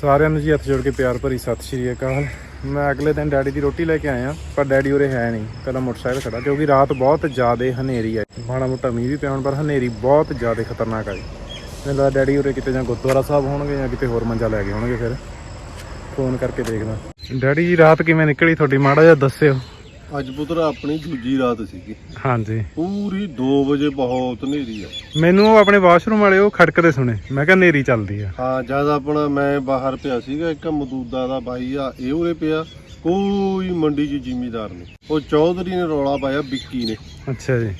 ਸਾਰਿਆਂ ਨੂੰ ਜੀ ਹੱਥ ਜੋੜ ਕੇ ਪਿਆਰ ਭਰੀ ਸਤਿ ਸ਼੍ਰੀ ਅਕਾਲ। ਮੈਂ ਅਗਲੇ ਦਿਨ ਡੈਡੀ ਦੀ ਰੋਟੀ ਲੈ ਕੇ ਆਇਆ, ਪਰ ਡੈਡੀ ਉਰੇ ਹੈ ਨਹੀਂ ਪਹਿਲਾਂ ਮੋਟਰਸਾਈਕਲ ਖੜਾ, ਕਿਉਂਕਿ ਰਾਤ ਬਹੁਤ ਜ਼ਿਆਦਾ ਹਨੇਰੀ ਆਈ। ਮਾੜਾ ਮੋਟਾ ਮੀਂਹ ਵੀ ਪਿਆ ਹੁਣ, ਪਰ ਹਨੇਰੀ ਬਹੁਤ ਜ਼ਿਆਦਾ ਖਤਰਨਾਕ ਆਈ। ਮੈਨੂੰ ਲੱਗਦਾ ਡੈਡੀ ਉਰੇ ਕਿਤੇ ਜਾਂ ਗੁਰਦੁਆਰਾ ਸਾਹਿਬ ਹੋਣਗੇ ਜਾਂ ਕਿਤੇ ਹੋਰ ਮੰਜਾ ਲੈ ਗਏ ਹੋਣਗੇ ਫਿਰ। ਫੋਨ ਕਰਕੇ ਦੇਖਦਾ। ਡੈਡੀ ਜੀ, ਰਾਤ ਕਿਵੇਂ ਨਿਕਲੀ ਤੁਹਾਡੀ? ਮਾੜਾ ਜਿਹਾ ਦੱਸਿਓ। ਅੱਜ ਪੁੱਤਰ ਆਪਣੀ ਦੂਜੀ ਰਾਤ ਸੀਗੀ। ਹਾਂਜੀ। ਪੂਰੀ 2 ਵਜੇ ਬਹੁਤ ਹਨੇਰੀ ਆ। ਮੈਨੂੰ ਉਹ ਆਪਣੇ ਵਾਸ਼ਰੂਮ ਵਾਲੇ ਉਹ ਖੜਕਦੇ ਸੁਣੇ। ਮੈਂ ਕਿਹਾ ਹਨੇਰੀ ਚੱਲਦੀ ਆ। ਹਾਂ ਜਦ ਆਪਣਾ ਮੈਂ ਬਾਹਰ ਪਿਆ ਸੀਗਾ ਇੱਕ ਮਦੂਦਾ ਦਾ ਬਾਈ ਆ ਇਹ ਉਰੇ ਪਿਆ। ਕੋਈ ਮੰਡੀ 'ਚ ਜ਼ਿਮੀਦਾਰ ਨਹੀਂ। ਉਹ ਚੌਧਰੀ ਨੇ ਰੌਲਾ ਪਾਇਆ ਵਿੱਕੀ ਨੇ। ਅੱਛਾ ਜੀ।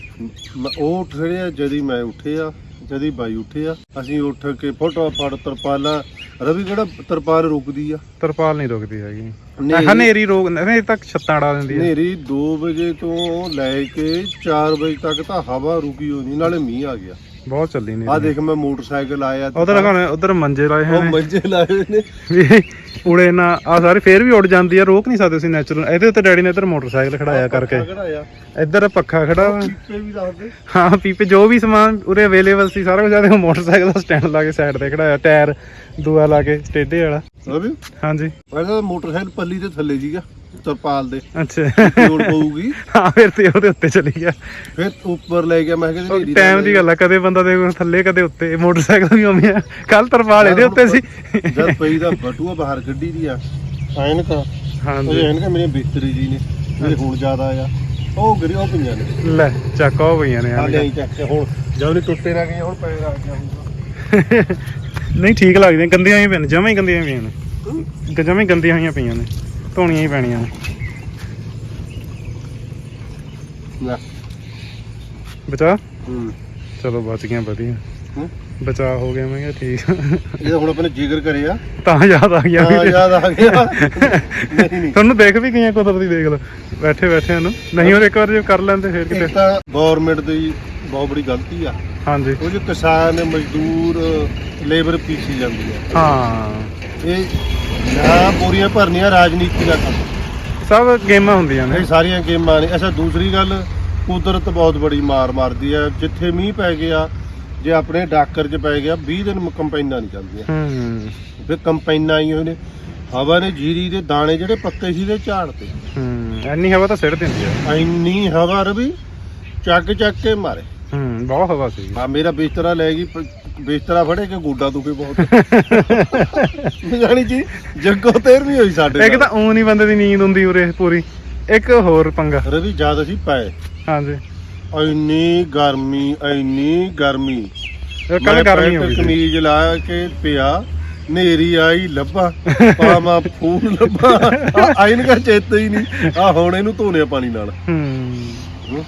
ਮ- ਉਹ ਉੱਠ ਖੜਿਆ ਜਦੀ ਮੈਂ ਉੱਠਿਆ। ਜਦੀ ਬਾਈ ਉੱਠਿਆ ਅਸੀਂ ਉੱਠ ਕੇ ਫੋਟੋ ਫੜ ਤਰਪਾਲਾਂ ਰਵੀ ਕਿਹੜਾ ਤਰਪਾਲ ਰੁਕਦੀ ਆ? ਤਰਪਾਲ ਨਹੀਂ ਰੁਕਦੀ ਹੈਗੀ। ਹਨੇਰੀ- ਹਨੇਰੀ ਰੋਕ ਹਨੇਰੀ ਤੱਕ ਛੱਤਾਂ ਡਾ ਦਿੰਦੀ ਹੈ ਹਨੇਰੀ 2 ਵਜੇ ਤੋਂ ਲੈ ਕੇ 4 ਵਜੇ ਤੱਕ ਤਾਂ ਹਵਾ ਰੁਕੀ ਨਹੀਂ ਨਾਲੇ ਮੀਂਹ ਆ ਗਿਆ। ਬਹੁਤ ਚੱਲੀ ਆ ਨਹੀਂ ਦੇਖ ਮੈਂ ਮੋਟਰਸਾਈਕਲ ਆਇਆ ਉਧਰ ਲਗਾਉਣੇ ਉਧਰ ਮੰਜੇ ਲਾਏ ਉਹ ਹੋਏ ਨੇ। ਮੰਜੇ ਲਾਏ ਹੋਏ ਨੇ। ਵੀ ਉੜੇ ਨਾ ਆ ਸਾਰੇ ਫੇਰ ਵੀ ਉੱਡ ਜਾਂਦੀ ਆ ਰੋਕ ਨਹੀਂ ਸਕਦੇ ਸੀ ਨੈਚੁਰਲ ਇਹਦੇ ਉੱਤੇ ਡੈਡੀ ਨੇ ਇੱਧਰ ਮੋਟਰਸਾਈਕਲ ਖੜਾਇਆ ਕਰਕੇ। ਖੜਾਇਆ। ਇੱਧਰ ਪੱਖਾ ਖੜਾ ਵਾ। ਪੀਪੇ ਵੀ ਦੱਸਦੇ ਹਾਂ ਪੀਪੇ ਜੋ ਵੀ ਸਮਾਨ ਉਰੇ ਅਵੇਲੇਬਲ ਸੀ ਸਾਰਾ ਕੁਝ ਆਦੇ ਮੋਟਰਸਾਈਕਲ ਦਾ ਸਟੈਂਡ ਲਾ ਕੇ ਸਾਈਡ ਤੇ ਖੜਾਇਆ ਟਾਇਰ ਦੂਆ ਲਾ ਕੇ ਸਟੇਡੇ ਵਾਲਾ। ਹਾਂਜੀ। ਪਹਿਲਾਂ ਮੋਟਰਸਾਈਕਲ ਪੱਲੀ ਦੇ ਥੱਲੇ ਸੀਗਾ। ਤਰਪਾਲ ਦੇ। ਅੱਛਾ। ਲੋੜ ਪਊਗੀ। ਹਾਂ ਫਿਰ ਤੇ ਉਹਦੇ ਉੱਤੇ ਚਲੀ ਗਿਆ। ਫਿਰ ਉੱਪਰ ਲੈ ਗਿਆ ਮੈਂ ਕਿਹਾ ਜੀ ਟਾਈਮ ਦੀ ਗੱਲ ਆ ਕਦੇ ਬੰਦਾ ਦੇ ਥੱਲੇ ਕਦੇ ਉੱਤੇ। ਮੋਟਰਸਾਈਕਲ ਵੀ ਆਉਂਦੇ ਆ। ਕੱਲ ਤਰਪਾਲ ਇਹਦੇ ਉੱਤੇ ਸੀ। ਜਦ ਪਈ ਦਾ ਬਟੂਆ ਬਾਹਰ ਕੱਢੀ ਦੀ ਆ। ਐਨਕ ਉਹ ਹਾਂਜੀ ਐਨਕ ਮੇਰੀਆਂ ਬਿਸਤਰੀ ਜੀ ਨੇ। ਮੇਰੇ ਹੁਣ ਜ਼ਿਆਦਾ ਆ। ਉਹ ਗਰੀ ਉਹ ਪਈਆਂ ਨੇ। ਲੈ ਚੱਕ ਹੋ ਪਈਆਂ ਨੇ ਯਾਰ ਲਈ ਚੱਕ ਹੁਣ ਜਦ ਨੇ ਟੁੱਟੇ ਨਾ ਗਏ ਹੁਣ ਪੈਰ ਆ ਗਿਆ ਨਹੀਂ ਠੀਕ ਲੱਗਦੀਆਂ ਗੰਦੀਆਂ ਹੀ ਨੇ ਜਮਾਂ ਹੀ ਗੰਦੀਆਂ ਪਈਆਂ ਨੇ। ਜਮਾਂ ਹੀ ਗੰਦੀਆਂ ਹੋਈਆਂ ਪਈਆਂ ਨੇ। ਧੋਣੀਆਂ ਹੀ ਪੈਣੀਆਂ ਨੇ। ਲੈ। ਬਚਾ? ਹੂੰ। ਚਲੋ ਬਚ ਗਿਆ ਵਧੀਆ। ਹੂੰ। ਬਚਾ ਹੋ ਗਿਆ ਮੈਂ ਕਿਹਾ ਠੀਕ। ਇਹ ਤਾਂ ਹੁਣ ਆਪਣੇ ਜਿਗਰ ਕਰਿਆ ਤਾਂ ਯਾਦ ਆ ਗਿਆ। ਹਾਂ ਵੀ ਯਾਦ ਆ ਗਿਆ। ਨਹੀਂ ਨਹੀਂ। ਤੁਹਾਨੂੰ ਦੇਖ ਵੀ ਗਈਆਂ ਕੁਦਰਤੀ ਦੇਖ ਲਓ। ਬੈਠੇ ਬੈਠੇ ਨੂੰ। ਨਹੀਂ ਹੋਰ ਇੱਕ ਵਾਰ ਜੇ ਕਰ ਲੈਂਦੇ ਫੇਰ ਕਿਤੇ। ਤਾਂ ਗਵਰਨਮੈਂਟ ਦੀ ਬਹੁਤ ਬੜੀ ਗਲਤੀ ਆ। ਹਾਂਜੀ। ਉਹ ਜੋ ਕਿਸਾਨ ਮਜ਼ਦੂਰ ਲੇਬਰ ਪੀਸੀ ਜਾਂਦੀ ਆ। ਹਾਂ। ਇਹ ਨਾ ਪੂਰੀਆਂ ਭਰਨੀਆਂ ਰਾਜਨੀਤੀ ਦਾ ਕੰਮ ਸਭ ਗੇਮਾਂ ਹੁੰਦੀਆਂ ਨੇ। ਇਹ ਸਾਰੀਆਂ ਗੇਮਾਂ ਨੇ। ਅੱਛਾ ਦੂਸਰੀ ਗੱਲ ਕੁਦਰਤ ਬਹੁਤ ਬੜੀ ਮਾਰ ਮਾਰਦੀ ਆ ਜਿੱਥੇ ਮੀਂਹ ਪੈ ਗਿਆ ਜੇ ਆਪਣੇ ਡਾਕਰ 'ਚ ਪੈ ਗਿਆ 20 ਦਿਨ ਕੰਪਾਈਨਾਂ ਨਹੀਂ ਚੱਲਦੀਆਂ। ਹੂੰ। ਫਿਰ ਕੰਪਾਈਨਾਂ ਆਈਆਂ ਨੇ। ਹਵਾ ਨੇ ਜੀਰੀ ਦੇ ਦਾਣੇ ਜਿਹੜੇ ਪੱਕੇ ਸੀ ਦੇ ਝਾੜ ਤੇ। ਹੂੰ। ਐਨੀ ਹਵਾ ਤਾਂ ਸਿਰ ਦਿੰਦੀ ਆ। ਇੰਨੀ ਹਵਾ ਰਵੀ ਚੱਕ ਚੱਕ ਕੇ ਮਾਰੇ। ਹੂੰ ਬਹੁਤ ਹਵਾ ਸੀ। ਆ ਮੇਰਾ ਬਿਸਤਰਾ ਲੈ ਗਈ ਪ- ਬਿਸਤਰਾ ਫੜੇ ਕੇ ਗੋਡਾ ਦੁਖੇ ਬਹੁਤ। ਜਾਣੀ ਜੀ ਜੱਗੋ ਤੇਰ ਵੀ ਹੋਈ ਸਾਡੇ ਇੱਕ ਤਾਂ ਊਂ ਨਹੀਂ ਬੰਦੇ ਦੀ ਨੀਂਦ ਹੁੰਦੀ ਉਰੇ ਪੂਰੀ। ਇੱਕ ਹੋਰ ਪੰਗਾ। ਰਵੀ ਜਦ ਅਸੀਂ ਪਏ। ਹਾਂਜੀ। ਇੰਨੀ ਗਰਮੀ ਇੰਨੀ ਗਰਮੀ। ਕੱਲ ਗਰਮੀ ਹੋ ਗਈ। ਕਮੀਜ਼ ਲਾ ਕੇ ਪਿਆ ਨੇਰੀ ਆਈ ਲੱਭਾ। ਪਾਵਾਂ ਫੂਲ ਲੱਭਾ। ਆਇਨ ਕਾ ਚੇਤਾ ਹੀ ਨਹੀਂ। ਆ ਹੁਣ ਇਹਨੂੰ ਧੋਨੇ ਪਾਣੀ ਨਾਲ। ਹੂੰ। ਹੂੰ।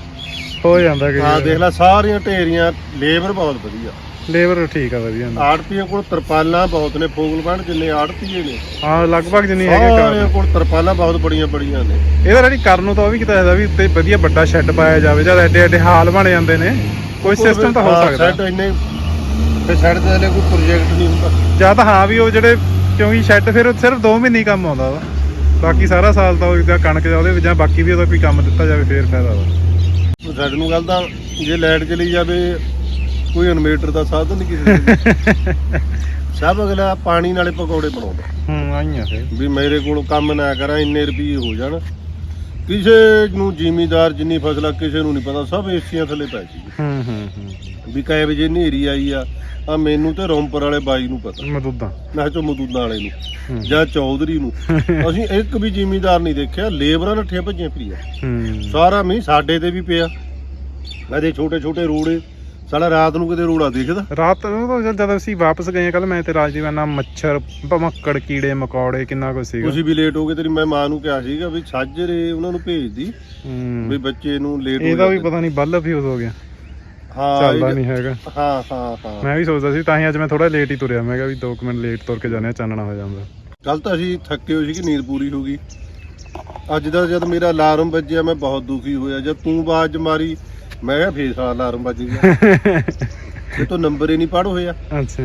ਹੋ ਜਾਂਦਾ ਕਿ ਆ ਦੇਖ ਲੈ ਸਾਰੀਆਂ ਢੇਰੀਆਂ ਲੇਬਰ ਬਹੁਤ ਵਧੀਆ। ਲੇਬਰ ਠੀਕ ਆ ਵਧੀਆ। ਹੁੰਦਾ। ਆੜਤੀਆਂ ਕੋਲ ਤਰਪਾਲਾਂ ਬਹੁਤ ਨੇ ਫੋਗਲਪੰਡ ਜਿੰਨੇ ਆੜਤੀਏ ਨੇ। ਹਾਂ ਲਗਭਗ ਜਿੰਨੀ ਹੈਗੇ ਸਾਰਿਆਂ ਘਰ। ਕੋਲ ਤਰਪਾਲਾਂ ਬਹੁਤ ਬੜੀਆਂ ਬੜੀਆਂ ਨੇ। ਇਹਦਾ ਜਿਹੜੀ ਕਰਨ ਨੂੰ ਤਾਂ ਉਹ ਵੀ ਕਿਤਾ ਹੈਦਾ ਵੀ ਉੱਤੇ ਵਧੀਆ ਵੱਡਾ ਸ਼ੈੱਡ ਪਾਇਆ ਜਾਵੇ ਜਦ ਐਡੇ ਐਡੇ ਹਾਲ ਬਣ ਜਾਂਦੇ ਨੇ ਕੋਈ ਸਿਸਟਮ ਤਾਂ ਹੋ ਸਕਦਾ। ਸੈੱਟ ਇੰਨੇ ਤੇ ਸੈੱਟ ਦੇ ਲਈ ਕੋਈ ਪ੍ਰੋਜੈਕਟ ਨਹੀਂ ਹੁੰਦਾ। ਜਾਂ ਤਾਂ ਹਾਂ ਵੀ ਉਹ ਜਿਹੜੇ ਕਿਉਂਕਿ ਸ਼ੈੱਡ ਫਿਰ ਸਿਰਫ 2 ਮਹੀਨੇ ਹੀ ਕੰਮ ਆਉਂਦਾ ਵਾ। ਬਾਕੀ ਸਾਰਾ ਸਾਲ ਤਾਂ ਉਹ ਜਿੱਦਾਂ ਕਣਕ ਜਾਂ ਉਹਦੇ ਵਿੱਚ ਜਾਂ ਬਾਕੀ ਵੀ ਉਹਦਾ ਕੋਈ ਕੰਮ ਦਿੱਤਾ ਜਾਵੇ ਫੇਰ ਫਾਇਦਾ ਵਾ। ਸਾਡੇ ਨੂੰ ਗੱਲ ਤਾਂ ਜੇ ਲਾਈਟ ਚਲੀ ਜਾਵੇ ਕੋਈ ਇਨਵੇਟਰ ਦਾ ਸਾਧਨ ਨਹੀਂ ਕਿਸੇ ਦੇ ਸਭ ਅਗਲਾ ਪਾਣੀ ਨਾਲੇ ਪਕੌੜੇ ਬਣਾਉਂਦਾ। ਹੂੰ ਆਈਆਂ ਫੇਰ। ਵੀ ਮੇਰੇ ਕੋਲ ਕੰਮ ਨਾ ਕਰਾਂ ਇੰਨੇ ਰੁਪਏ ਹੋ ਜਾਣ। ਕਿਸੇ ਨੂੰ ਜ਼ਿਮੀਦਾਰ ਜਿੰਨੀ ਫਸਲਾ ਕਿਸੇ ਨੂੰ ਨਹੀਂ ਪਤਾ ਸਭ ਏਸੀਆਂ ਥੱਲੇ ਪੈ ਜੀ ਹੂੰ ਹੂੰ ਹੂੰ। ਵੀ ਕਾਇ ਵਜੇ ਹਨੇਰੀ ਆਈ ਆ ਆ ਮੈਨੂੰ ਤੇ ਰੌਂਪਰ ਵਾਲੇ ਬਾਈ ਨੂੰ ਪਤਾ। ਮਦੂਦਾਂ। ਮੈਂ ਚੋ ਮਦੂਦਾਂ ਵਾਲੇ ਨੂੰ ਜਾਂ ਚੌਧਰੀ ਨੂੰ। ਅਸੀਂ ਇੱਕ ਵੀ ਜ਼ਿਮੀਦਾਰ ਨਹੀਂ ਦੇਖਿਆ ਲੇਬਰਾਂ ਨੱਠੀਆਂ ਭੱਜੀਆਂ ਫਿਰੀਆਂ। ਹੂੰ। ਸਾਰਾ ਮੀਂਹ ਸਾਡੇ ਤੇ ਵੀ ਪਿਆ। ਇਹਦੇ ਛੋਟੇ ਛੋਟੇ ਰੋੜੇ ਸਾਲਾ ਰਾਤ ਨੂੰ ਕਿਤੇ ਰੋੜਾ ਦਿਖਦਾ? ਰਾਤ ਨੂੰ ਤਾਂ ਜਦ- ਅਸੀਂ ਵਾਪਸ ਗਏ ਕੱਲ ਮੈਂ ਤੇ ਰਾਜਦੀਪ ਨਾਲ ਮੱਛਰ ਭਮੱਕੜ ਕੀੜੇ ਮਕੌੜੇ ਕਿੰਨਾ ਕੁਝ ਸੀਗਾ। ਤੁਸੀਂ ਵੀ ਲੇਟ ਹੋ ਗਏ ਤੇਰੀ ਮੈਂ ਮਾਂ ਨੂੰ ਕਿਹਾ ਸੀਗਾ ਵੀ ਸਾਜਰੇ ਉਹਨਾਂ ਨੂੰ ਭੇਜਦੀ। ਵੀ ਬੱਚੇ ਨੂੰ ਲੇਟ ਹੋ ਇਹਦਾ ਵੀ। ਪਤਾ ਨਹੀਂ ਬੱਲਬ ਫਿਊਜ਼ ਹੋ ਗਿਆ। ਹਾਂ ਚੱਲਦਾ ਨਹੀਂ ਹੈਗਾ। ਹਾਂ ਹਾਂ ਹਾਂ। ਮੈਂ ਵੀ ਸੋਚਦਾ ਸੀ ਤਾਂ ਹੀ ਅੱਜ ਮੈਂ ਥੋੜਾ ਲੇਟ ਹੀ ਤੁਰਿਆ। ਮੈਂ ਕਿਹਾ ਵੀ 2 ਮਿੰਟ ਲੇਟ ਤੁਰ ਕੇ ਜਾਣੇ ਆ, ਚਾਨਣਾ ਹੋ ਜਾਂਦਾ। ਕੱਲ ਤਾਂ ਅਸੀਂ ਥੱਕੇ ਹੋਏ ਸੀ ਕਿ ਨੀਂਦ ਪੂਰੀ ਹੋ ਗਈ। ਅੱਜ ਦਾ ਜਦ ਮੇਰਾ ਅਲਾਰਮ ਵੱਜਿਆ ਮੈਂ ਬਹੁਤ ਦੁਖੀ ਹੋਇਆ। ਜਦ ਤੂੰ ਆਵਾਜ਼ ਮਾਰੀ ਮੈਂ ਕਿਹਾ ਫੇਰ ਸਾਲਾ ਅਲਾਰਮ ਵੱਜ ਗਿਆ। ਤੇ ਤੂੰ ਨੰਬਰ ਹੀ ਨਹੀਂ ਪੜ ਹੋਇਆ ਅੱਛਾ।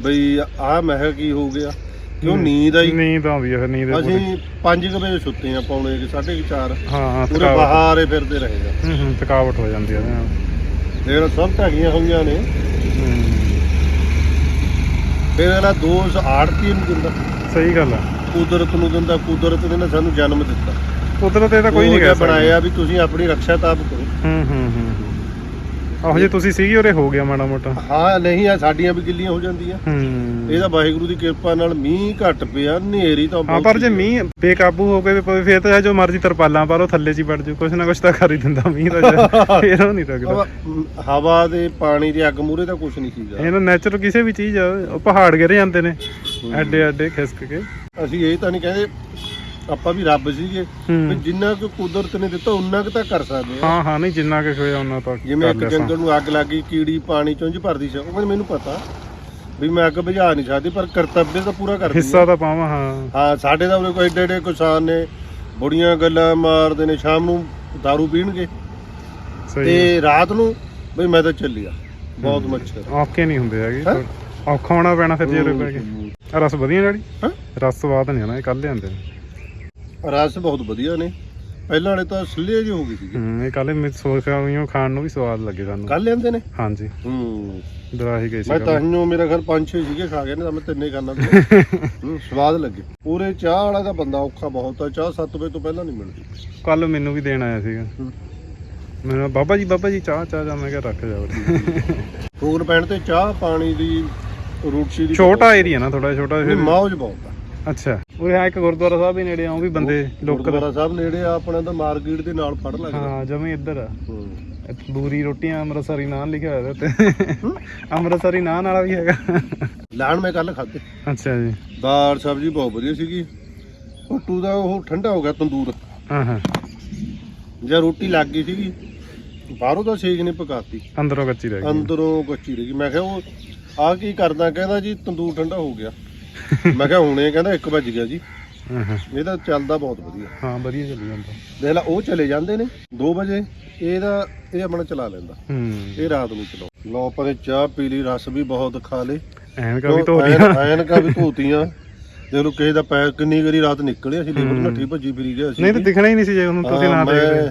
ਬਈ ਆਹ ਮੈਂ ਕਿਹਾ ਕੀ ਹੋ ਗਿਆ। ਕਿਉਂ ਨੀਂਦ ਆਈ? ਨੀਂਦ ਆਉਂਦੀ ਹੈ ਫਿਰ ਨੀਂਦ ਪੂਰੀ ਅਸੀਂ 5 ਵਜੇ ਸੁੱਤੇ ਆ ਪੌਣੇ 4:30 ਹਾਂ ਹਾਂ ਪੂਰੇ ਥਕਾਵਟ। ਬਾਹਰ ਫਿਰਦੇ ਰਹੇ ਆ। ਹੂੰ ਹੂੰ ਥਕਾਵਟ ਹੋ ਜਾਂਦੀ ਹੈ ਨਾ। ਫਿਰ ਸਭ ਢਗੀਆਂ ਹੋਈਆਂ ਨੇ। ਹੂੰ। ਫਿਰ ਇਹਦਾ ਦੋਸ਼ ਆੜਤੀ ਨੂੰ ਦਿੰਦਾ। ਸਹੀ ਗੱਲ ਆ। ਕੁਦਰਤ ਨੂੰ ਦਿੰਦਾ। ਕੁਦਰਤ ਨੇ ਨਾ ਸਾਨੂੰ ਜਨਮ ਦਿੱਤਾ। ਕੁਦਰਤ ਇਹ ਤਾਂ ਕੋਈ ਨਹੀਂ ਉਹ ਕਹਿ ਸਕਦਾ। ਬਣਾਇਆ ਵੀ ਤੁਸੀਂ ਆਪਣੀ ਰੱਖਿਆ ਤਾਂ ਆਪ ਕਰੋ। ਹੂੰ ਹੂੰ ਹੂੰ ਹੂੰ। ਆਹੋ ਜੇ ਤੁਸੀਂ ਸੀਗੇ ਉਰੇ ਹੋ ਗਿਆ ਮਾੜਾ ਮੋਟਾ। ਹਾਂ ਨਹੀਂ ਆ ਸਾਡੀਆਂ ਵੀ ਗਿੱਲੀਆਂ ਹੋ ਜਾਂਦੀਆਂ। ਹੂੰ। ਇਹਦਾ ਵਾਹਿਗੁਰੂ ਦੀ ਕਿਰਪਾ ਨਾਲ ਮੀਂਹ ਘੱਟ ਪਿਆ ਹਨੇਰੀ ਤਾਂ ਹਾਂ ਬਹੁਤ ਪਰ ਜੇ ਸੀ। ਮੀਂਹ ਬੇਕਾਬੂ ਹੋ ਕੇ ਪਵੇ ਫੇਰ ਤਾਂ ਜੋ ਮਰਜ਼ੀ ਤਰਪਾਲਾਂ ਪਾ ਲਓ ਥੱਲੇ 'ਚ ਹੀ ਵੜ ਜਾਓ ਕੁਛ ਨਾ ਕੁਛ ਤਾਂ ਕਰ ਹੀ ਦਿੰਦਾ ਮੀਂਹ ਤਾਂ ਜੇ- ਫੇਰ ਉਹ ਨਹੀਂ ਲੱਗਦਾ ਹਵਾ- ਦੇ ਪਾਣੀ ਦੇ ਅੱਗ ਮੂਰੇ ਤਾਂ ਕੁਝ ਨਹੀਂ ਸੀਗਾ। ਇਹਨਾਂ ਨੇਚਰ ਕਿਸੇ ਵੀ ਚੀਜ਼ ਆ ਉਹ ਪਹਾੜ ਗਿਰ ਜਾਂਦੇ ਨੇ ਐਡੇ ਐਡੇ ਖਿਸਕ ਕੇ। ਅਸੀਂ ਇਹ ਤਾਂ ਨਹੀਂ ਕਹਿੰਦੇ ਆਪਾਂ ਵੀ ਰੱਬ ਸੀਗੇ। ਵੀ ਹੂੰ ਜਿੰਨਾ ਕੁ ਕੁਦਰਤ ਨੇ ਦਿੱਤਾ ਉਨਾ ਕੁ ਤਾਂ ਕਰ ਸਕਦੇ ਆ। ਹਾਂ ਹਾਂ ਨਹੀਂ ਜਿੰਨਾ ਕਿ ਹੋਇਆ ਉਹਨਾਂ ਤਾਂ ਜਿਵੇਂ ਇੱਕ। ਜੰਗਲ ਨੂੰ ਅੱਗ ਲੱਗੀ ਕੀੜੀ ਪਾਣੀ ਚੋਂ ਜ ਭਰਦੀ ਸੀ। ਉਹ ਕਹਿੰਦੇ ਮੈਨੂੰ ਪਤਾ ਵੀ ਮੈਂ ਅੱਗ ਬੁਝਾ ਨਹੀਂ ਸਕਦੀ ਪਰ ਕਰਤੱਵ ਤਾਂ ਪੂਰਾ ਕਰਦੀ ਹਿੱਸਾ ਤਾਂ ਪਾਵਾਂ ਹਾਂ। ਹਾਂ ਸਾਡੇ ਦਾ ਉਹਨੇ ਕੋਈ ਏਡੇ ਏਡੇ ਕਿਸਾਨ ਨੇ ਬੜੀਆਂ ਗੱਲਾਂ ਮਾਰਦੇ ਨੇ ਸ਼ਾਮ ਨੂੰ दारू ਪੀਣਗੇ। ਸਹੀ ਤੇ ਰਾਤ ਨੂੰ ਬਈ ਮੈਂ ਤਾਂ ਚੱਲਿਆ ਬਹੁਤ ਮੱਛਰ। ਔਖੇ ਨਹੀਂ ਹੁੰਦੇ ਹੈਗੇ। ਹੈਂ? ਔਖਾ ਹੋਣਾ ਪੈਣਾ ਫਿਰ ਜੇ ਪੈ ਕੇ। ਰਸ ਵਧੀਆ ਡੈਡੀ? ਹੈਂ? ਰਸ ਸਵਾਦ ਨਹੀਂ ਨਾ ਇਹ ਕੱਲ ਲਿਆਂਦੇ ਨੇ। ਰਸ ਬਹੁਤ ਵਧੀਆ ਨੇ। ਪਹਿਲਾਂ ਵਾਲੇ ਤਾਂ ਸਿੱਲੇ ਜਿਹੇ ਹੋ ਗਏ ਸੀਗੇ। ਹੂੰ ਇਹ ਕੱਲ ਮੈਂ ਸੋਚਿਆ ਉਹ ਖਾਣ ਨੂੰ ਵੀ ਸਵਾਦ ਲੱਗੇ ਸਾਨੂੰ। ਕੱਲ ਲੈਂਦੇ ਨੇ? ਹਾਂਜੀ। ਹੂੰ। ਦਰਾਹੀ ਗਈ ਸੀ ਮੈਂ। ਤਾਂ ਹੀ ਮੇਰਾ ਘਰ ਪੰਜ ਛੇ ਸੀਗੇ ਖਾ ਗਏ ਨੇ ਤਾਂ ਮੈਂ ਤਿੰਨੇ ਖਾਣਾ ਹੂੰ ਸਵਾਦ ਲੱਗੇ। ਪੂਰੇ ਚਾਹ ਵਾਲਾ ਦਾ ਬੰਦਾ ਔਖਾ ਬਹੁਤ ਆ ਚਾਹ 7 ਵਜੇ ਤੋਂ ਪਹਿਲਾਂ ਨਹੀਂ ਮਿਲਦੀ। ਕੱਲ ਮੈਨੂੰ ਵੀ ਦੇਣ ਆਇਆ ਸੀਗਾ। ਮੈਨੂੰ ਬਾਬਾ ਜੀ ਬਾਬਾ ਜੀ ਚਾਹ ਚਾਹ ਜਾ ਮੈਂ ਕਿਹਾ ਰੱਖ ਜਾਓ ਫੂਰ ਪੈਣ ਤੇ ਚਾਹ ਪਾਣੀ ਦੀ ਰੋਟੀ ਦੀ ਛੋਟਾ ਏਰੀਆ ਨਾ ਥੋੜਾ ਛੋਟਾ ਫਿਰ ਮੌਜ ਬਹੁਤ ਆ। ਅੱਛਾ। ਉਰੇ ਆ ਇੱਕ ਗੁਰਦੁਆਰਾ ਸਾਹਿਬ ਵੀ ਨੇੜੇ ਆ ਉਹ ਵੀ ਬੰਦੇ ਲੋਕਲ ਗੁਰਦੁਆਰਾ ਸਾਹਿਬ ਨੇੜੇ ਆ ਆਪਣਾ ਤਾਂ ਮਾਰਕੀਟ ਦੇ ਨਾਲ ਫੜ ਲੱਗਦਾ ਹਾਂ ਜਮੇ ਇੱਧਰ ਆ। ਹੂੰ। ਇੱਥੇ ਬੂਰੀ ਰੋਟੀਆਂ ਅੰਮ੍ਰਿਤਸਰੀ ਨਾਨ ਲਿਖਿਆ ਹੋਇਆ ਤੇ ਅੰਮ੍ਰਿਤਸਰੀ ਨਾਨ ਵਾਲਾ ਵੀ ਹੈਗਾ। ਲਾਣ ਮੈਂ ਕੱਲ ਖਾਦੇ ਅੱਛਾ ਜੀ। ਦਾਲ ਸਬਜ਼ੀ ਬਹੁਤ ਵਧੀਆ ਸੀਗੀ। ਟੁੱਟੂ ਦਾ ਉਹ ਠੰਡਾ ਹੋ ਗਿਆ ਤੰਦੂਰ। ਹਾਂ ਹਾਂ। ਜਾਂ ਰੋਟੀ ਲੱਗ ਗਈ ਸੀਗੀ। ਬਾਹਰੋਂ ਤਾਂ ਸੇਜ ਨੇ ਪਕਾਤੀ। ਅੰਦਰੋਂ ਕੱਚੀ ਰਹਿ ਗਈ। ਅੰਦਰੋਂ ਕੱਚੀ ਰਹੀ ਮੈਂ ਕਿਹਾ ਉਹ ਆ ਕੀ ਕਰਦਾ ਕਹਿੰਦਾ ਜੀ ਤੰਦੂਰ ਠੰਡਾ ਹੋ ਗਿਆ। ਮੈਂ ਕਿਹਾ ਹੁਣੇ ਕਹਿੰਦਾ 1 ਵਜ ਗਿਆ ਜੀ। ਇਹ ਤਾਂ ਚੱਲਦਾ ਬਹੁਤ ਵਧੀਆ। ਹਾਂ ਵਧੀਆ ਚੱਲੀ ਜਾਂਦਾ। ਦੇਖ ਲਾ ਉਹ ਚਲੇ ਜਾਂਦੇ ਨੇ 2 ਵਜੇ ਇਹਦਾ ਇਹ ਆਪਣਾ ਚਲਾ ਲੈਂਦਾ। ਹੂੰ। ਇਹ ਰਾਤ ਨੂੰ ਚਲਾਓ ਲੋ ਪਰ ਚਾਹ ਪੀ ਲਈ ਰਸ ਵੀ ਬਹੁਤ ਖਾ ਲੇ ਐਨਕਾ ਵੀ ਧੋ ਲਿਆ ਐਨ- ਐਨਕਾਂ ਵੀ ਧੋਤੀਆਂ। ਦੇਖ ਲਓ ਕਿਸੇ ਦਾ ਪੈਰ ਕਿੰਨੀ ਵਾਰੀ ਰਾਤ ਨਿਕਲੇ ਅਸੀਂ ਲੇਬਰ ਨੱਠੀ ਭੱਜੀ ਫਿਰੀ ਗਿਆ ਅਸੀਂ ਨਹੀਂ ਤਾਂ ਦਿਖਣਾ ਹੀ ਨਹੀਂ ਸੀ ਜੇ ਉਹਨੂੰ ਤੁਸੀਂ ਨਾ ਦੇਖਦੇ।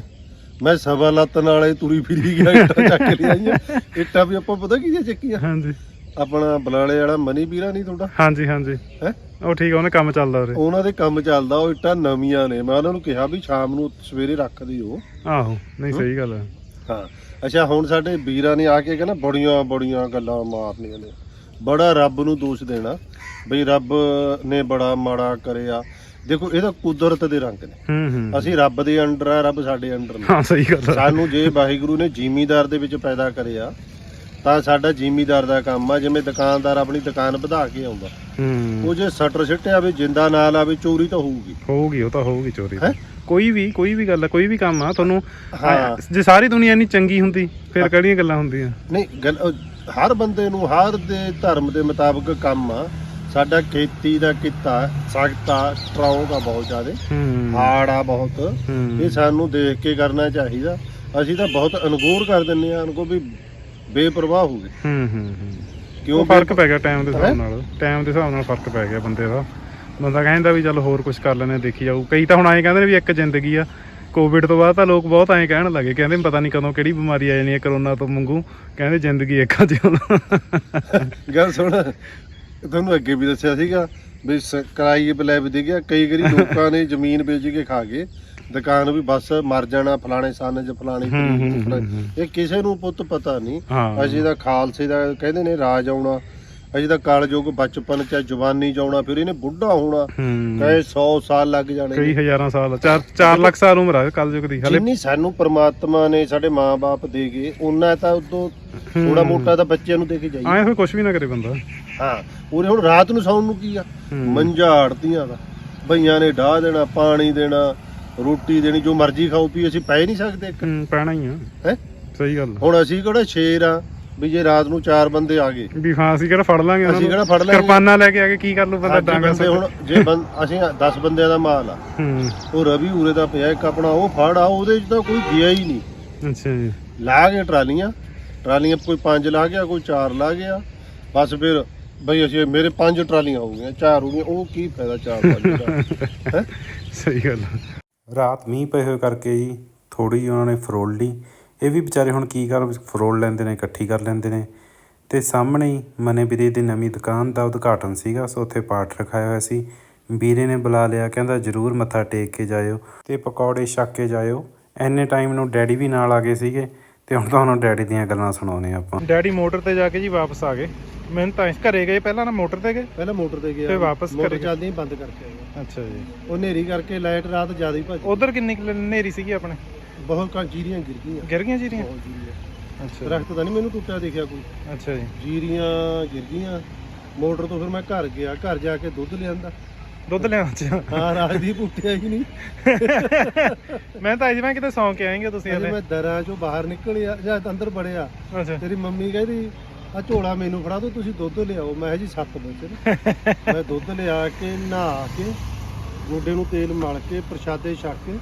ਮੈਂ ਸਵਾ ਲੱਤ ਨਾਲੇ ਤੁਰੀ ਫਿਰੀ ਗਿਆ ਇੱਟਾਂ ਚੱਕ ਲਿਆਈਆਂ। ਇੱਟਾਂ ਵੀ ਆਪਾਂ ਪਤਾ ਕੀ ਚੱਕੀਆਂ। ਹਾਂਜੀ। ਆਪਣਾ ਬਲਾਲੇ ਵਾਲਾ ਮਨੀ ਵੀਰਾ ਨਹੀਂ ਤੁਹਾਡਾ? ਹਾਂਜੀ ਹਾਂਜੀ। ਹੈ? ਉਹ ਠੀਕ ਆ ਉਹਨੇ ਕੰਮ ਚੱਲਦਾ ਉਰੇ। ਉਹਨਾਂ ਦੇ ਕੰਮ ਚੱਲਦਾ ਉਹ ਇੱਟਾਂ ਨਵੀਆਂ ਨੇ। ਮੈਂ ਉਹਨਾਂ ਨੂੰ ਕਿਹਾ ਵੀ ਸ਼ਾਮ ਨੂੰ ਸਵੇਰੇ ਰੱਖ ਦਿਓ। ਆਹੋ ਨਹੀਂ ਸਹੀ ਗੱਲ ਹੈ ਹਾਂ। ਅੱਛਾ ਹੁਣ ਸਾਡੇ ਵੀਰਾਂ ਨੇ ਆ ਕੇ ਕਹਿੰਦਾ ਬੜੀਆਂ ਬੜੀਆਂ ਗੱਲਾਂ ਮਾਰਨੀਆਂ ਨੇ। ਬੜਾ ਰੱਬ ਨੂੰ ਦੋਸ਼ ਦੇਣਾ। ਬਈ ਰੱਬ ਨੇ ਬੜਾ ਮਾੜਾ ਕਰਿਆ। ਦੇਖੋ ਇਹ ਤਾਂ ਕੁਦਰਤ ਦੇ ਰੰਗ ਨੇ। ਹੂੰ ਹੂੰ। ਅਸੀਂ ਰੱਬ ਦੇ ਅੰਡਰ ਆ ਰੱਬ ਸਾਡੇ ਅੰਡਰ ਨੇ। ਹਾਂ ਸਹੀ ਗੱਲ ਹੈ ਸਾਨੂੰ ਜੇ ਵਾਹਿਗੁਰੂ ਨੇ ਜ਼ਿਮੀਦਾਰ ਦੇ ਵਿੱਚ ਪੈਦਾ ਕਰਿਆ ਤਾਂ ਸਾਡਾ ਜ਼ਿਮੀਦਾਰ ਦਾ ਕੰਮ ਆ ਜਿਵੇਂ ਦੁਕਾਨਦਾਰ ਆਪਣੀ ਦੁਕਾਨ ਵਧਾ ਕੇ ਆਉਂਦਾ। ਹੂੰ। ਉਹ ਜੇ ਸਟਰ ਸਿੱਟਿਆ ਵੀ ਜਿੰਦਾ ਨਾਲ ਆਵੇ ਚੋਰੀ ਤਾਂ ਹੋਊਗੀ। ਹੋਊਗੀ ਉਹ ਤਾਂ ਹੋਊਗੀ ਚੋਰੀ ਤਾਂ। ਹੈਂ? ਕੋਈ ਵੀ ਕੋਈ ਵੀ ਗੱਲ ਹੈ ਕੋਈ ਵੀ ਕੰਮ ਆ ਤੁਹਾਨੂੰ ਹਾਂ। ਜੇ ਸਾਰੀ ਦੁਨੀਆ ਇੰਨੀ ਚੰਗੀ ਹੁੰਦੀ ਫਿਰ ਕਿਹੜੀਆਂ ਗੱਲਾਂ ਹੁੰਦੀਆਂ? ਨਹੀਂ ਗੱਲ ਉਹ ਹਰ ਬੰਦੇ ਨੂੰ ਹਰ ਦੇ ਧਰਮ ਦੇ ਮੁਤਾਬਕ ਕੰਮ ਆ। ਸਾਡਾ ਖੇਤੀ ਦਾ ਕਿੱਤਾ ਸਖਤਾ ਸਟਰੋਂਗ ਆ ਬਹੁਤ ਜ਼ਿਆਦਾ। ਹੂੰ। ਹਾਰਡ ਆ ਬਹੁਤ। ਹੂੰ। ਇਹ ਸਾਨੂੰ ਦੇਖ ਕੇ ਕਰਨਾ ਚਾਹੀਦਾ। ਅਸੀਂ ਤਾਂ ਬਹੁਤ ਅਨਗੋਰ ਕਰ ਦਿੰਨੇ ਆ ਅਨਕੋ ਵੀ ਬੇਪਰਵਾਹ ਹੋ ਗਏ। ਹੂੰ ਹੂੰ ਹੂੰ। ਕਿਉਂ ਫ਼ਰਕ ਪੈ ਗਿਆ ਟਾਈਮ ਦੇ? ਹਿਸਾਬ ਨਾਲ। ਟਾਈਮ ਦੇ ਹਿਸਾਬ ਨਾਲ ਫ਼ਰਕ ਪੈ ਗਿਆ ਬੰਦੇ ਦਾ। ਬੰਦਾ ਕਹਿੰਦਾ ਵੀ ਚੱਲ ਹੋਰ ਕੁਝ ਕਰ ਲੈਣੇ ਦੇਖੀ ਜਾਊ। ਕਈ ਤਾਂ ਹੁਣ ਐਂ ਕਹਿੰਦੇ ਨੇ ਵੀ ਇੱਕ ਜ਼ਿੰਦਗੀ ਆ। ਕੋਵਿਡ ਤੋਂ ਬਾਅਦ ਤਾਂ ਲੋਕ ਬਹੁਤ ਐਂ ਕਹਿਣ ਲੱਗੇ। ਕਹਿੰਦੇ ਪਤਾ ਨਹੀਂ ਕਦੋਂ ਕਿਹੜੀ ਬਿਮਾਰੀ ਆ ਜਾਣੀ ਹੈ ਕਰੋਨਾ ਤੋਂ ਮੰਗੂ ਕਹਿੰਦੇ ਜ਼ਿੰਦਗੀ ਇੱਕ ਆ ਜਿਉਣਾ ਗੱਲ ਸੁਣ। ਤੁਹਾਨੂੰ ਅੱਗੇ ਵੀ ਦੱਸਿਆ ਸੀਗਾ ਵੀ ਬਲੇ ਵੀ ਦੇ ਗਿਆ ਕਈ ਵਾਰੀ ਲੋਕਾਂ ਨੇ ਜ਼ਮੀਨ ਵੇਚ ਕੇ ਖਾ ਗਏ। ਦੁਕਾਨ ਵੀ ਬਸ ਮਰ ਜਾਣਾ ਫਲਾਣੇ ਸਾਨ ਚ ਫਲਾਣੀ ਤਰੀਕ। ਇਹ ਕਿਸੇ ਨੂੰ ਪੁੱਤ ਪਤਾ ਨਹੀਂ। ਹਾਂ। ਅਜੇ ਦਾ ਖਾਲਸੇ ਦਾ ਕਹਿੰਦੇ ਨੇ ਰਾਜ ਆਉਣਾ। ਅਜੇ ਦਾ ਕਾਲਯੁਗ ਬਚਪਨ ਚ ਜਵਾਨੀ ਚ ਆਉਣਾ ਫਿਰ ਇਹਨੇ ਬੁੱਢਾ ਹੋਣਾ। ਹੂੰ। ਕਹੇ 100 ਸਾਲ ਲੱਗ ਜਾਣੇ ਕਈ ਹਜ਼ਾਰਾਂ ਸਾਲ 4 4 ਲੱਖ ਸਾਲ ਉਮਰ ਆ ਕੱਲਯੁਗ ਦੀ ਹਲੇ। ਜਿੰਨੀ ਸਾਨੂੰ ਪ੍ਰਮਾਤਮਾ ਨੇ ਸਾਡੇ ਮਾਪੇ ਦੇ ਗਏ ਉਹਨਾਂ ਤਾਂ ਉਦੋਂ ਥੋੜਾ ਮੋਟਾ ਤਾਂ ਬੱਚਿਆਂ ਨੂੰ ਦੇ ਕੇ ਜਾਈਏ। ਆਏ ਹੋਏ ਕੁਝ ਵੀ ਨਾ ਕਰੇ ਬੰਦਾ। ਹਾਂ ਉਰੇ ਹੁਣ ਰਾਤ ਨੂੰ ਸੌਣ ਨੂੰ ਕੀ ਆ? ਹੂੰ। ਮੰਝਾੜਦੀਆਂ ਦਾ। ਬਈਆਂ ਨੇ ਢਾਹ ਦੇਣਾ ਪਾਣੀ ਦੇਣਾ ਰੋਟੀ ਦੇਣੀ ਜੋ ਮਰਜ਼ੀ ਖਾਓ ਪੀ ਅਸੀਂ ਪੈ ਨਹੀਂ ਸਕਦੇ ਇੱਕ। ਹੂੰ ਪੈਣਾ ਹੀ ਆ। ਹੈ? ਸਹੀ ਗੱਲ। ਹੁਣ ਅਸੀਂ ਕਿਹੜਾ ਸ਼ੇਰ ਆ ਵੀ ਜੇ ਰਾਤ ਨੂੰ ਚਾਰ ਬੰਦੇ ਆ ਗਏ। ਵੀ ਹਾਂ ਅਸੀਂ ਕਿਹੜਾ ਫੜ ਲਾਂਗੇ ਉਹਨਾਂ ਅਸੀਂ ਨੂੰ? ਕਿਹੜਾ ਫੜ ਲਾਂਗੇ? ਕਿਰਪਾਨਾਂ ਲੈ ਕੇ ਆ ਕੇ ਕੀ ਕਰ ਲੂ ਬੰਦਾ ਅੱਜ ਡਾਂਗਾ ਬੰਦੇ ਹੁਣ ਜੇ ਬੰ- ਅਸੀਂ 10 ਬੰਦਿਆਂ ਦਾ ਮਾਲ ਆ। ਹੂੰ। ਉਹ ਰਵੀ ਉਰੇ ਦਾ ਪਿਆ ਇੱਕ ਆਪਣਾ ਉਹ ਫੜ ਆ ਉਹਦੇ 'ਚ ਤਾਂ ਕੋਈ ਗਿਆ ਹੀ ਨਹੀਂ। ਅੱਛਾ ਜੀ। ਲਾ ਗਏ ਟਰਾਲੀਆਂ ਟਰਾਲੀਆਂ ਕੋਈ ਪੰਜ ਲਾ ਗਿਆ ਕੋਈ ਚਾਰ ਲਾ ਗਿਆ। ਬਸ ਫਿਰ ਬਈ ਅਸੀਂ ਮੇਰੇ ਪੰਜ ਟਰਾਲੀਆਂ ਹੋ ਗਈਆਂ ਚਾਰ ਹੋ ਗਈਆਂ ਉਹ ਕੀ ਫਾਇਦਾ ਚਾਰ ਪੰਜ ਦਾ? ਹੈਂ? ਸਹੀ ਗੱਲ ਆ। ਰਾਤ ਮੀਂਹ ਪਏ ਹੋਏ ਕਰਕੇ ਜੀ, ਥੋੜ੍ਹੀ ਜਿਹੀ ਉਹਨਾਂ ਨੇ ਫਰੋਲ ਲਈ। ਇਹ ਵੀ ਵਿਚਾਰੇ ਹੁਣ ਕੀ ਕਰ, ਫਰੋਲ ਲੈਂਦੇ ਨੇ, ਇਕੱਠੀ ਕਰ ਲੈਂਦੇ ਨੇ। ਅਤੇ ਸਾਹਮਣੇ ਹੀ ਮਨੇ ਵੀਰੇ ਦੀ ਨਵੀਂ ਦੁਕਾਨ ਦਾ ਉਦਘਾਟਨ ਸੀਗਾ, ਸੋ ਉੱਥੇ ਪਾਠ ਰਖਾਇਆ ਹੋਇਆ ਸੀ। ਵੀਰੇ ਨੇ ਬੁਲਾ ਲਿਆ, ਕਹਿੰਦਾ ਜਰੂਰ ਮੱਥਾ ਟੇਕ ਕੇ ਜਾਇਓ ਅਤੇ ਪਕੌੜੇ ਛੱਕ ਕੇ ਜਾਇਓ। ਐਨੇ ਟਾਈਮ ਨੂੰ ਡੈਡੀ ਵੀ ਨਾਲ ਆ ਗਏ ਸੀਗੇ ਤੇ ਹੁਣ ਤੁਹਾਨੂੰ ਡੈਡੀ ਦੀਆਂ ਗੱਲਾਂ ਸੁਣਾਉਨੇ ਆਪਾਂ। ਡੈਡੀ ਮੋਟਰ ਤੇ ਜਾ ਕੇ ਜੀ ਵਾਪਸ ਆ ਗਏ। ਮੈਂ ਤਾਂ ਘਰੇ ਗਏ ਪਹਿਲਾਂ ਨਾ ਮੋਟਰ ਤੇ ਗਏ? ਪਹਿਲਾਂ ਮੋਟਰ ਤੇ ਗਿਆ। ਫਿਰ ਵਾਪਸ ਮੋਟਰ ਘਰੇ। ਚੱਲਦੀ ਬੰਦ ਕਰਕੇ ਆਇਆ ਅੱਛਾ ਜੀ। ਉਹ ਨੇਰੀ ਕਰਕੇ ਲਾਈਟ ਰਾਤ ਜ਼ਿਆਦਾ ਹੀ ਭੱਜ ਉਧਰ ਕਿੰਨੀ ਕੁ ਹਨੇਰੀ ਸੀਗੀ ਆਪਣੇ? ਬਹੁਤ ਕਾਂ ਜੀਰੀਆਂ ਗਿਰ ਗਈਆਂ। ਗਿਰ ਗਈਆਂ ਜੀਰੀਆਂ? ਬਹੁਤ ਜੀਰੀਆਂ। ਅੱਛਾ ਦਰਖਤ ਤਾਂ ਨਹੀਂ ਮੈਨੂੰ ਟੁੱਟਿਆ ਦੇਖਿਆ ਕੋਈ। ਅੱਛਾ ਜੀ। ਜੀਰੀਆਂ ਗਿਰ ਗਈਆਂ। ਮੋਟਰ ਤੋਂ ਫਿਰ ਮੈਂ ਘਰ ਗਿਆ। ਘਰ ਜਾ ਕੇ ਦੁੱਧ ਲਿਆਂਦਾ। ਦੁੱਧ ਲਿਆਉਣ ਚ? ਹਾਂ ਰਾਤ ਦੀ ਪੁੱਟਿਆ ਹੀ ਨਹੀਂ। ਮੈਂ ਤਾਂ ਅੱਜ ਮੈਂ ਕਿਤੇ ਸੌਂ ਕੇ ਆਏਂਗੇ ਤੁਸੀਂ ਅਜੇ ਹਲੇ ਮੈਂ ਦਰਾਂ ਚੋਂ ਬਾਹਰ ਨਿਕਲਿਆ ਜਾਂ ਅੰਦਰ ਅੱਛਾ। ਤੇਰੀ ਮੰਮੀ ਕਹਿੰਦੀ ਆ ਝੋਲਾ ਮੈਨੂੰ ਫੜਾ ਦੋ ਤੁਸੀਂ ਦੁੱਧ ਲਿਆਓ। ਮੈਂ ਜੀ 7 ਵਜੇ ਨੇ। ਮੈਂ ਦੁੱਧ ਲਿਆ ਕੇ ਨਹਾ ਕੇ ਗੋਡੇ ਨੂੰ ਤੇਲ ਮਲ ਕੇ ਪ੍ਰਸ਼ਾਦੇ ਛਕ ਕੇ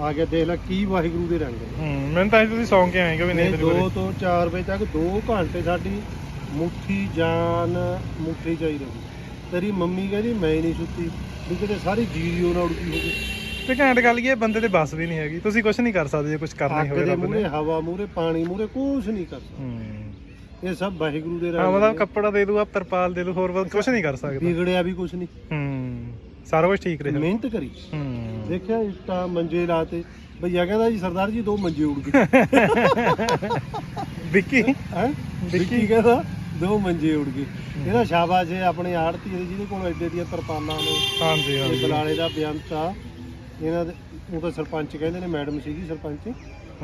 ਆ ਗਿਆ ਦੇਖ ਲੈ ਕੀ ਵਾਹਿਗੁਰੂ ਦੇ ਰੰਗ ਨੇ। ਹੂੰ ਤਾਂ ਤੁਸੀਂ ਸੌਂ ਕੇ ਆਏਂਗੇ ਵੀ ਨਹੀਂ 2 ਤੋਂ 4 ਵਜੇ ਤੱਕ 2 ਘੰਟੇ ਸਾਡੀ ਮੁੱਠੀ ਜਾਨ ਮੁੱਠੀ ਚਾਹੀ ਰਹੀ। ਤੇਰੀ ਮੰਮੀ ਕਹਿੰਦੀ ਮੈਂ ਨਹੀਂ ਸੁੱਤੀ। ਵੀ ਕਿਤੇ ਸਾਰੀ ਜੀਰੀਓ ਨਾਲ ਉੜਦੀ ਹੋਵੇ ਤੇ ਘੈਂਟ ਗੱਲ ਇਹ ਬੰਦੇ ਦੇ ਬਸ ਵੀ ਨਹੀਂ ਹੈਗੀ। ਤੁਸੀਂ ਕੁਝ ਨਹੀਂ ਕਰ ਸਕਦੇ ਜੇ ਕੁਝ ਕਰਨਾ ਹੀ ਹੋਵੇ ਰੱਬ ਨੇ। ਹਵਾ ਮੂਹਰੇ ਪਾਣੀ ਮੂਹਰੇ ਕੁਝ ਨਹੀਂ ਕਰ ਸਕਦਾ। ਇਹ ਸਭ ਵਾਹਿਗੁਰੂ ਦੇ ਹਾਂ ਮਤਲਬ। ਕੱਪੜਾ ਦੇ ਦੂ ਆ ਤਰਪਾਲ ਦੇ ਦੂ ਹੋਰ ਕੁਝ ਨਹੀਂ ਕਰ ਸਕਦਾ। ਵਿਗੜਿਆ ਵੀ ਕੁਝ ਨਹੀਂ। ਹੂੰ ਸਾਰਾ ਕੁਝ ਠੀਕ ਰਿਹਾ। ਮਿਹਨਤ ਕਰੀ। ਹੂੰ। ਦੇਖਿਆ ਇੱਟਾਂ ਮੰਜੇ ਲਾਤੇ। ਭਈਆ ਕਹਿੰਦਾ ਜੀ ਸਰਦਾਰ ਜੀ ਦੋ ਮੰਜੇ ਉੜ ਗਏ। ਵਿੱਕੀ? ਹੈ? ਵਿੱਕੀ ਕਹਿੰਦਾ ਦੋ ਮੰਜੇ ਉੜ ਗਏ। ਇਹਦਾ ਸ਼ਾਬਾਸ਼ ਹੈ ਆਪਣੇ ਆੜਤੀ ਜਿਹਦੇ ਕੋਲ ਐਡੇ ਦੀਆਂ ਤਰਪਾਲਾਂ ਨੇ। ਹਾਂਜੀ ਹਾਂਜੀ। ਬਲਾਲੇ ਦਾ ਬੇਅੰਤ ਆ। ਇਹਨਾਂ ਦੇ ਉਹ ਤਾਂ ਸਰਪੰਚ ਕਹਿੰਦੇ ਨੇ ਮੈਡਮ ਸੀਗੀ ਸਰਪੰਚ।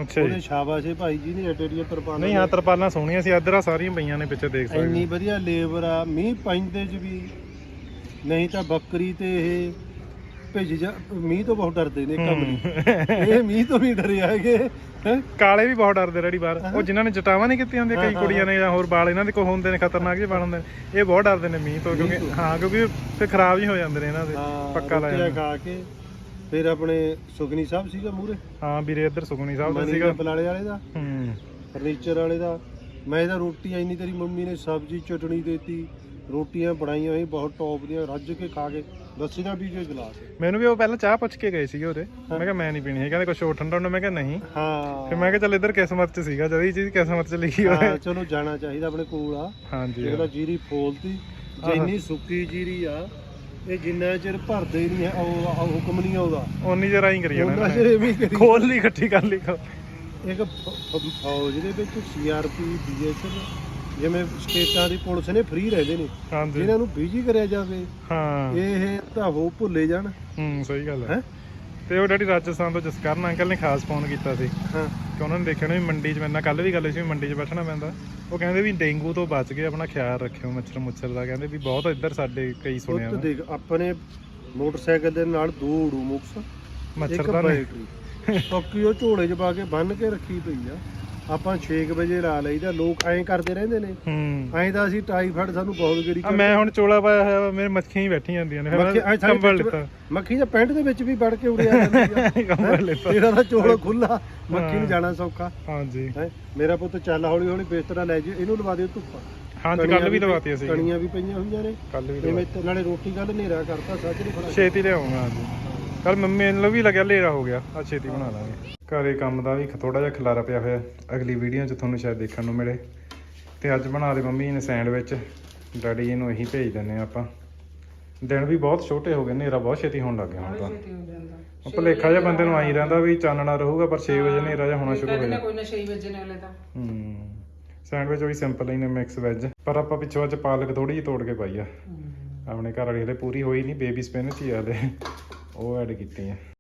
ਅੱਛਾ ਜੀ। ਸ਼ਾਬਾਸ਼ ਹੈ ਭਾਈ ਜੀ ਨੇ ਐਡੇ ਦੀਆਂ ਤਰਪਾਲਾਂ ਨਹੀਂ ਹਾਂ ਤਰਪਾਲਾਂ ਸੋਹਣੀਆਂ ਸੀ ਇੱਧਰ ਆ ਸਾਰੀਆਂ ਪਈਆਂ ਨੇ ਪਿੱਛੇ ਦੇਖ ਸਕਦੇ ਇੰਨੀ ਵਧੀਆ ਲੇਬਰ ਆ ਮੀਂਹ ਪੈਂਦੇ ਚ ਵੀ। ਨਹੀਂ ਤਾਂ ਬੱਕਰੀ ਤੇ ਇਹ ਭਿੱਜ ਜਾ ਮੀਂਹ ਤੋਂ ਬਹੁਤ ਡਰਦੇ ਨੇ ਕਮਲੀ ਇਹ ਮੀਂਹ ਤੋਂ ਨਹੀਂ ਡਰੇ ਹੈਂ? ਕਾਲੇ ਵੀ ਬਹੁਤ ਡਰਦੇ ਰੈਡੀ ਬਾਹਰ। ਉਹ ਜਿਨ੍ਹਾਂ ਨੇ ਜਟਾਵਾਂ ਨਹੀਂ ਕੀਤੀਆਂ ਹੁੰਦੀਆਂ ਕਈ ਕੁੜੀਆਂ ਨੇ ਜਾਂ ਹੋਰ ਵਾਲ ਇਹਨਾਂ ਦੇ ਕੋ ਹੁੰਦੇ ਨੇ ਖਤਰਨਾਕ ਜਿਹੇ ਵਾਲ ਹੁੰਦੇ ਨੇ। ਇਹ ਬਹੁਤ ਡਰਦੇ ਨੇ ਮੀਂਹ ਤੋਂ ਕਿਉਂਕਿ ਹਾਂ ਕਿਉਂਕਿ ਫਿਰ ਖਰਾਬ ਹੀ ਹੋ ਜਾਂਦੇ ਨੇ ਇਹਨਾਂ ਦੇ ਪੱਕਾ ਲੈ ਰੋਟੀਆਂ ਜਾਂਦੇ ਖਾ ਕੇ। ਫਿਰ ਆਪਣੇ ਸੁਗਨੀ ਸਾਹਿਬ ਸੀਗਾ ਮੂਰੇ ਹਾਂ ਵੀਰੇ ਇੱਧਰ ਸੁਖਣੀ ਸਾਹਿਬ ਦਾ ਸੀਗਾ। ਬਲਾਲੇ ਵਾਲੇ ਦਾ? ਹੂੰ। ਫਰਨੀਚਰ ਵਾਲੇ ਦਾ। ਮੈਂ ਇਹਦਾ ਰੋਟੀ ਇੰਨੀ ਤੇਰੀ ਮੰਮੀ ਨੇ ਸਬਜ਼ੀ ਚਟਣੀ ਦੇਤੀ ਰੋਟੀਆਂ ਬਣਾਈਆਂ ਸੀ ਬਹੁਤ ਟੌਪ ਦੀਆਂ ਰੱਜ ਕੇ ਖਾ ਕੇ। ਲੱਸੀ ਦਾ ਪੀ ਕੇ ਗਲਾਸ। ਮੈਨੂੰ ਵੀ ਉਹ ਪਹਿਲਾਂ ਚਾਹ ਪੁੱਛ ਕੇ ਗਏ ਸੀਗੇ ਉਹਦੇ ਮੈਂ ਕਿਹਾ ਮੈਂ ਨਹੀਂ ਪੀਣੀ ਹੈ ਕਹਿੰਦੇ ਕੁਛ ਹੋਰ ਠੰਡਾ ਹੁੰਦਾ ਮੈਂ ਕਿਹਾ ਨਹੀਂ। ਹਾਂ। ਫਿਰ ਮੈਂ ਕਿਹਾ ਚੱਲ ਇੱਧਰ ਕਿਸਮਤ 'ਚ ਸੀਗਾ ਜਦ ਇਹ ਚੀਜ਼ ਕਿਸਮਤ 'ਚ ਲਿਖੀ ਹੋਵੇ। ਹਾਂ, ਚਲੋ ਜਾਣਾ ਚਾਹੀਦਾ ਆਪਣੇ ਕੋਲ ਆ। ਹਾਂਜੀ ਜਿਹੜਾ ਜੀਰੀ ਫੋਲਦੀ ਜਿੰਨੀ ਸੁੱਕੀ ਜੀਰੀ ਆ ਇਹ ਜਿੰਨਾ ਚਿਰ ਭਰਦੇ ਨਹੀਂ ਹੈ ਉਹ ਉਹ ਹੁਕਮ ਨਹੀਂ ਆਉਂਦਾ ਉਨੀ ਜਰਾ ਹੀ ਕਰੀ ਉਹਨਾਂ ਚਿਰ ਕਰੀ ਖੋਲ ਲਈ ਇਕੱਠੀ ਕਰ ਲਈ ਇੱਕ ਫ- ਫ- ਫੌਜ ਦੇ ਵਿੱਚ ਸੀਆਰਪੀ ਬੀਐਸਐਫ ਜਿਵੇਂ ਸਟੇਟਾਂ ਦੀ ਪੁਲਿਸ ਨੇ ਫ੍ਰੀ ਰਹਿੰਦੇ ਨੇ ਹਾਂਜੀ। ਨੂੰ ਬਿਜ਼ੀ ਕਰਿਆ ਜਾਵੇ ਹਾਂ। ਇਹ ਤਾਂ ਉਹ ਭੁੱਲੇ ਜਾਣ। ਹੂੰ ਸਹੀ ਗੱਲ ਹੈ। ਹੈ? ਤੇ ਉਹ ਡੈਡੀ ਰਾਜਸਥਾਨ ਤੋਂ ਜਸਕਰਨ ਅੰਕਲ ਨੇ ਖਾਸ ਫੋਨ ਕੀਤਾ ਸੀ। ਹਾਂ। ਕਿ ਉਹਨਾਂ ਨੇ ਦੇਖਿਆ ਨਾ ਵੀ ਮੰਡੀ 'ਚ ਮੈਨਾਂ ਕੱਲ ਵੀ ਗੱਲ ਸੀ ਵੀ ਮੰਡੀ 'ਚ ਬੈਠਣਾ ਪੈਂਦਾ। ਉਹ ਕਹਿੰਦੇ ਵੀ ਡੇਂਗੂ ਤੋਂ ਬਚ ਕੇ ਆਪਣਾ ਖਿਆਲ ਰੱਖਿਓ ਮੱਛਰ ਮੁੱਛਰ ਦਾ। ਕਹਿੰਦੇ ਵੀ ਬਹੁਤ ਇੱਧਰ ਸਾਡੇ ਕਈ ਸੁਣਿਆ ਨਾ ਦੇਖ ਆਪਣੇ ਮੋਟਰਸਾਈਕਲ ਦੇ ਨਾਲ ਦੋ ਮੁਕਸ ਮੱਛਰ ਤਾਂ ਨਹੀਂ ਬਾਕੀ ਉਹ ਝੋਲੇ 'ਚ ਪਾ ਕੇ ਬੰਨ ਕੇ ਰੱਖੀ ਪਈ ਆ। ਆਪਾਂ 6 ਵਜੇ ਲਾ ਲਈਦਾ ਲੋਕ ਐਂ ਕਰਦੇ ਰਹਿੰਦੇ ਨੇ। ਹੂੰ। ਐਂ ਤਾਂ ਅਸੀਂ ਟਾਈਫਾਇਡ ਸਾਨੂੰ ਬਹੁਤ ਗਰੀ ਆ ਮੈਂ ਹੁਣ ਚੋਲਾ ਪਾਇਆ ਹੋਇਆ ਵਾ, ਮੇਰੇ ਮੱਖੀਆਂ ਹੀ ਬੈਠੀਆਂ ਜਾਂਦੀਆਂ ਨੇ ਫਿਰ ਮੱਖੀ ਮੈਂ ਕੰਬਲ ਲਿੱਤਾ। ਮੱਖੀ ਤਾਂ ਪੈਂਟ ਦੇ ਵਿੱਚ ਵੀ ਵੜ ਕੇ ਉੜਿਆ ਕੰਬਲ ਲਿੱਤਾ। ਤੇਰਾ ਤਾਂ ਚੋਲ ਖੁੱਲਾ ਮੱਖੀ ਨੂੰ ਹਾਂ। ਜਾਣਾ ਸੌਖਾ। ਹਾਂਜੀ। ਹੈ? ਮੇਰਾ ਪੁੱਤ ਚੱਲ ਹੌਲੀ ਹੌਲੀ ਬਿਸਤਰਾ ਲੈ ਜੀ ਇਹਨੂੰ ਲਵਾ ਦਿਓ ਧੁੱਪਾ। ਹਾਂਜੀ ਕੱਲ ਵੀ ਲਵਾਤੀ ਅਸੀਂ ਕਣੀਆਂ ਵੀ ਪਈਆਂ ਹੋਈਆਂ ਨੇ। ਕੱਲ ਵੀ ਐਵੇਂ ਲਵਾਤੀ ਤੇ ਨਾਲੇ ਰੋਟੀ ਕੱਲ ਹਨੇਰਾ ਕਰਤਾ ਸੱਚ ਨਹੀਂ ਫੜਾ ਛੇਤੀ ਲਿਆਉਂਗਾ ਅੱਜ ਕੱਲ ਮੰਮੀ ਨੂੰ ਵੀ ਲੱਗਿਆ ਹਨੇਰਾ ਹੋ ਗਿਆ। ਆ ਛੇਤੀ ਬਣਾ ਲਾਂਗੇ। ਘਰੇ ਕੰਮ ਦਾ ਵੀ ਥੋੜਾ ਜਿਹਾ ਖਲਾਰਾ ਪਿਆ ਹੋਇਆ। ਅਗਲੀ ਵੀਡੀਓ 'ਚ ਤੁਹਾਨੂੰ ਸ਼ਾਇਦ ਦੇਖਣ ਨੂੰ ਮਿਲੇ। ਤੇ ਅੱਜ ਬਣਾ ਦੇ ਮੰਮੀ ਨੇ ਸੈਂਡਵਿਚ। ਡੈਡੀ ਜੀ ਨੂੰ ਇਹੀ ਭੇਜ ਦਿੰਨੇ ਆਪਾਂ। ਦਿਨ ਵੀ ਬਹੁਤ ਛੋਟੇ ਹੋ ਗਏ ਹਨੇਰਾ ਬਹੁਤ ਛੇਤੀ ਹੋਣ ਲੱਗ ਗਿਆ ਹੁਣ ਤਾਂ। ਉਹ ਭੁਲੇਖਾ ਜਿਹਾ ਬੰਦੇ ਨੂੰ ਆਈ ਰਹਿੰਦਾ ਵੀ ਚਾਨਣਾ ਰਹੂਗਾ ਪਰ 6 ਵਜੇ ਹਨੇਰਾ ਜਿਹਾ ਹੋਣਾ ਸ਼ੁਰੂ ਹੋ ਜਾਂਦਾ। ਕੋਈ ਨਾ 6 ਵਜੇ ਨੇ ਹਲੇ ਤਾਂ। ਹੂੰ। ਸੈਂਡਵਿਚ ਵੀ ਸਿੰਪਲ ਹੀ ਨੇ ਮਿਕਸ ਵੈਜ। ਪਰ ਆਪਾਂ ਪਿੱਛੋਂ ਅੱਜ ਪਾਲਕ ਥੋੜੀ ਜਿਹੀ ਤੋੜ ਕੇ ਪਾਈ ਆ। ਆਪਣੇ ਘਰ ਵਾਲੀ ਹਲੇ ਪੂਰੀ ਹੋਈ ਨਹੀਂ ਬੇਬੀ ਸਪਿਨਚ ਹੀ ਆ ਹਲੇ। ਉਹ ਐਡ ਕੀਤੀਆਂ।